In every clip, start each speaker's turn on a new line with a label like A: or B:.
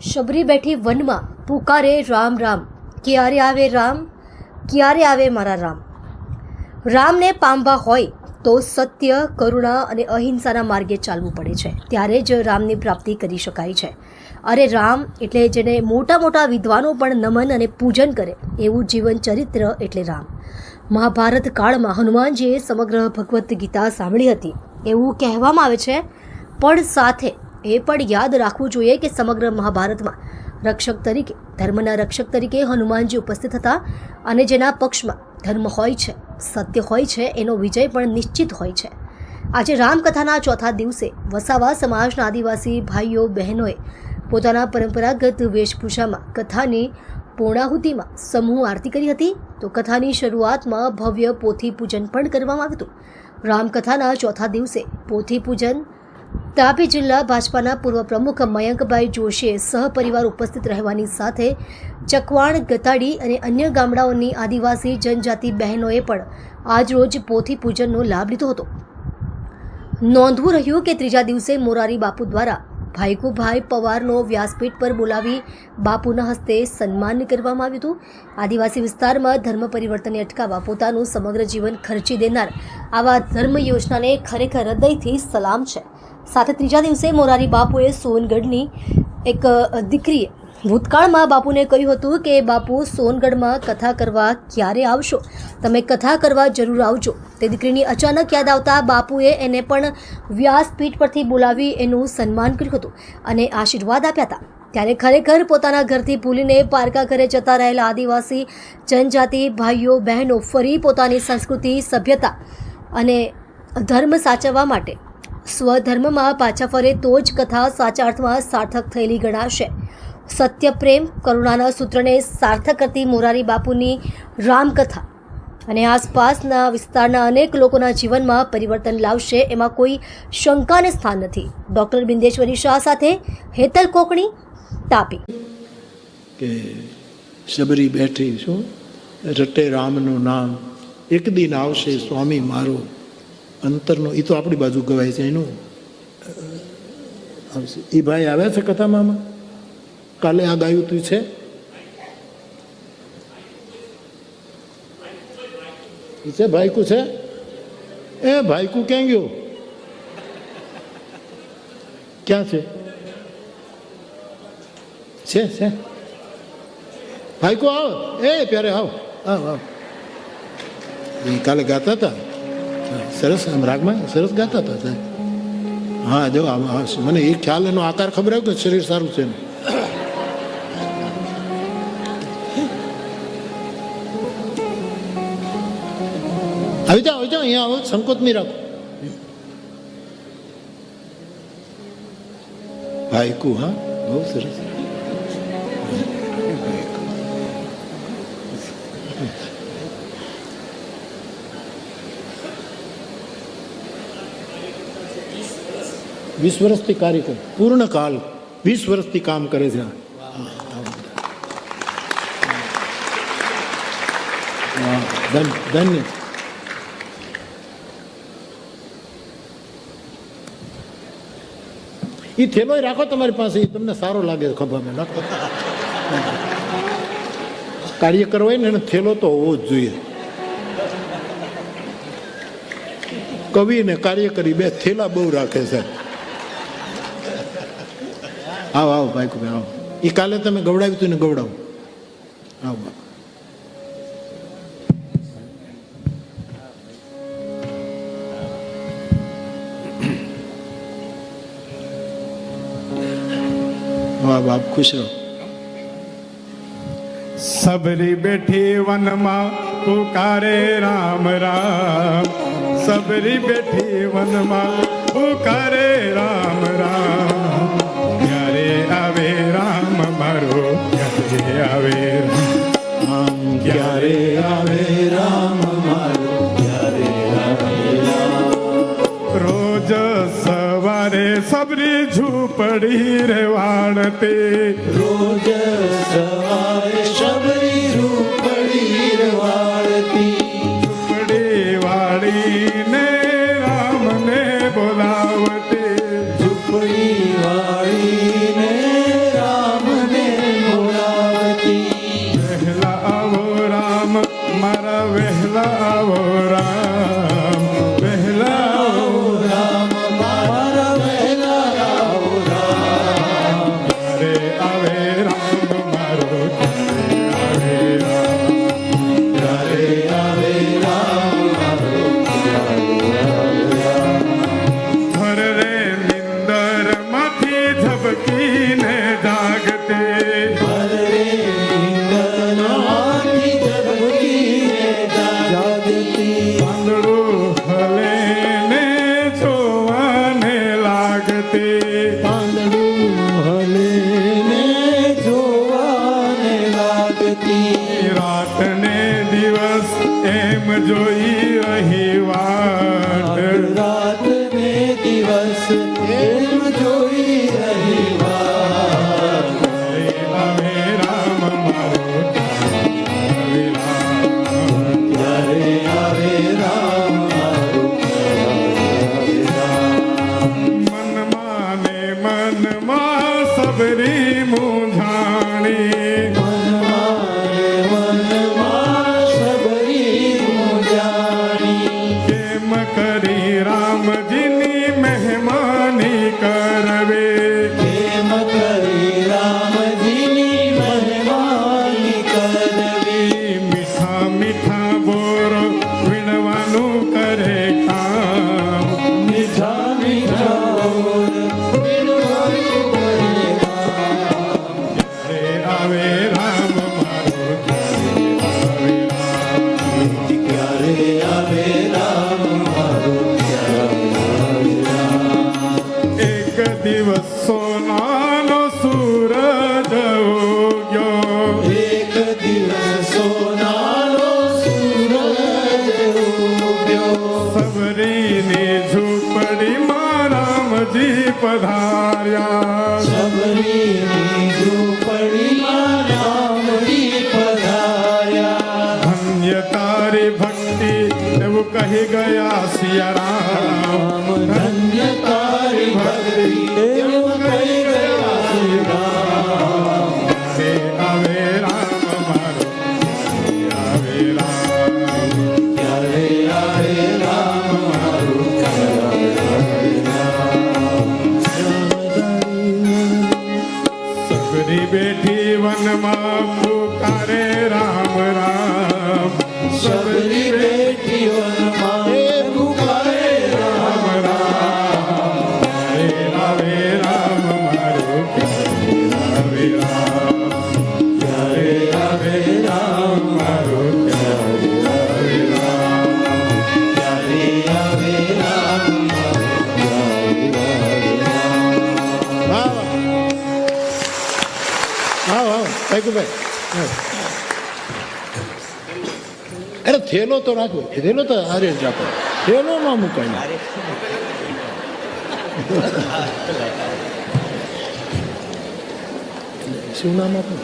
A: શબરી બેઠી વનમાં પુકારે રામ રામ. ક્યારે આવે રામ? ક્યારે આવે મારા રામ? રામને પામવા હોય તો સત્ય, કરુણા અને અહિંસાના માર્ગે ચાલવું પડે છે. ત્યારે જ રામની પ્રાપ્તિ કરી શકાય છે. અરે રામ એટલે જેને મોટા મોટા વિદ્વાનો પણ નમન અને પૂજન કરે એવું જીવન ચરિત્ર એટલે રામ. મહાભારત કાળમાં હનુમાનજીએ સમગ્ર ભગવદ્ ગીતા સાંભળી હતી. એવું કહેવામાં આવે છે, પણ સાથે એ પણ યાદ રાખવું જોઈએ કે સમગ્ર મહાભારતમાં રક્ષક તરીકે, ધર્મના રક્ષક તરીકે હનુમાનજી ઉપસ્થિત હતા અને જેના પક્ષમાં ધર્મ હોય છે, સત્ય હોય છે, એનો વિજય પણ નિશ્ચિત હોય છે. આજે રામકથાના ચોથા દિવસે વસાવા સમાજના આદિવાસી ભાઈઓ, બહેનોએ પોતાના પરંપરાગત વેશભૂષામાં કથાની પૂર્ણાહુતિમાં સમૂહ આરતી કરી હતી. તો કથાની શરૂઆતમાં ભવ્ય પોથી પૂજન પણ કરવામાં આવ્યું હતું. રામકથાના ચોથા દિવસે પોથી પૂજન તાપી જિલ્લા ભાજપાના પૂર્વ પ્રમુખ મયંકભાઈ જોશીએ સહપરિવાર ઉપસ્થિત રહેવાની સાથે ચકવાણ, ગતાડી અને અન્ય ગામડાઓની આદિવાસી જનજાતિ બહેનોએ પણ આજરોજ પોથી પૂજનનો લાભ લીધો હતો. નોંધવું રહ્યું કે ત્રીજા દિવસે મોરારી બાપુ દ્વારા ભાઈકુભાઈ પવારનો વ્યાસપીઠ પર બોલાવી બાપુના હસ્તે સન્માન કરવામાં આવ્યું હતું. આદિવાસી વિસ્તારમાં ધર્મ પરિવર્તનને અટકાવવા પોતાનું સમગ્ર જીવન ખર્ચી દેનાર આવા ધર્મ યોજનાને ખરેખર હૃદયથી સલામ છે. સાથે ત્રીજા દિવસે મોરારી બાપુએ સોનગઢની એક દીકરીએ ભૂતકાળમાં બાપુને કહ્યું હતું કે, બાપુ, સોનગઢમાં કથા કરવા ક્યારે આવશો? તમે કથા કરવા જરૂર આવજો. તે દીકરીની અચાનક યાદ આવતા બાપુએ એને પણ વ્યાસપીઠ પરથી બોલાવી એનું સન્માન કર્યું હતું અને આશીર્વાદ આપ્યા હતા. ત્યારે ખરેખર પોતાના ઘરથી ભૂલીને પારકા ઘરે જતા રહેલા આદિવાસી જનજાતિ, ભાઈઓ, બહેનો ફરી પોતાની સંસ્કૃતિ, સભ્યતા અને ધર્મ સાચવવા માટે સ્વધર્મમાં પાછા ફરે તો જ કથા સાચા અર્થમાં સાર્થક થયેલી ગણાશે. સત્ય, પ્રેમ, કરુણાના સૂત્રને સાર્થક કરતી મોરારી બાપુની રામકથા અને આસપાસના વિસ્તારના અનેક લોકોના જીવનમાં પરિવર્તન લાવશે એમાં કોઈ શંકાને સ્થાન નથી. ડૉક્ટર બિંદેશ્વરી શાહ સાથે હેતલ કોકણી, તાપી.
B: કે શબરી બેઠી શું રટે રામનું નામ, એક દિન આવશે સ્વામી મારો. અંતરનો એ તો આપણી બાજુ ગવાય છે, એનું આવશે એ ભાઈ આવ્યા છે કથામાં? કાલે આ ગાયું તું છે? એ છે ભાઈકુ છે? એ ભાઈકું ક્યાં ગયો? ક્યાં છે? છે છે. ભાઈકું આવો. એ, પ્યારે આવો. આવ, આવો. કાલે ગાતા હતા સરસ રાગમાં સરસ ગાતા હતા સાહેબ. હા, જો મને એ ખ્યાલ એનો આકાર ખબર આવ્યો કે શરીર સારું છે. આવી જાઓ આવી જાઓ, અહીંયા આવો સંકોચ નહીં રાખો ભાઈકુ, હા બહુ સરસ વીસ વર્ષથી કાર્ય કરે પૂર્ણ કાલ વીસ વર્ષથી કામ કરે છે ધન્ય એ થેલો રાખો તમારી પાસે એ તમને સારો લાગે ખભામાં નાખો કાર્ય કરવો હોય ને એને થેલો તો હોવો જ જોઈએ કવિ ને કાર્યકરી બે થેલા બહુ રાખે છે આવો આવો, ભાઈ કુભાઈ આવો. એ કાલે તમે ગવડાવ્યું હતું ને ગવડાવો. આવો. વાહ, બાપ, ખુશ રહો.
C: સબરી બેઠી વનમાં પુકારે રામ રામ. સબરી બેઠી વનમાં પુકારે રામ રામ. મારો ક્યારે આવે?
B: આમ ક્યારે આવે રામ મારો? ક્યારે
C: રોજ સવારે સબરી ઝૂંપડી રે વાળતે.
B: રોજ સવારે શબરી રૂપડી વાળતી.
C: ઝૂંપડી વાળીને રામને બોલાવતે.
B: ઝૂંપડી
C: joy Madrid. પધાર્યા. ધન્ય તારી ભક્તિ એવું કહી ગયા સિયારામ
D: રામ ધન્ય તારી ભક્તિ.
C: બેઠી વનમાં પુકારે રામ રામ.
D: સબરી બેઠી વનમાં પુકારે રામ રામ.
C: રે આવે રામ મારો આવે રામ મારો રામ
B: ભાઈ. અરે થેલો તો રાખો. થેલો તો હારે જ રાખો. થેલો ન મૂકાય. શું નામ આપણું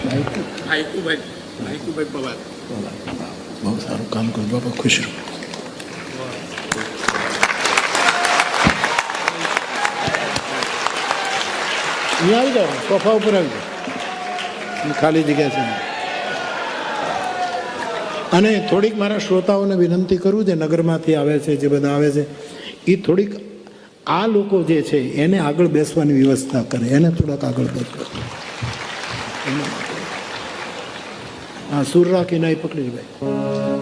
B: બહુ સારું કામ કર્યું બાબા ખુશ રહો. અહીંયા આવી જાઓ. સોફા ઉપર આવી જાઓ. ખાલી જગ્યા છે. અને થોડીક મારા શ્રોતાઓને વિનંતી કરું જે નગરમાંથી આવે છે, જે બધા આવે છે, એ થોડીક આ લોકો જે છે, એને આગળ બેસવાની વ્યવસ્થા કરે. એને થોડાક આગળ બેસવા હા, સુર રાખીને પકડી ભાઈ.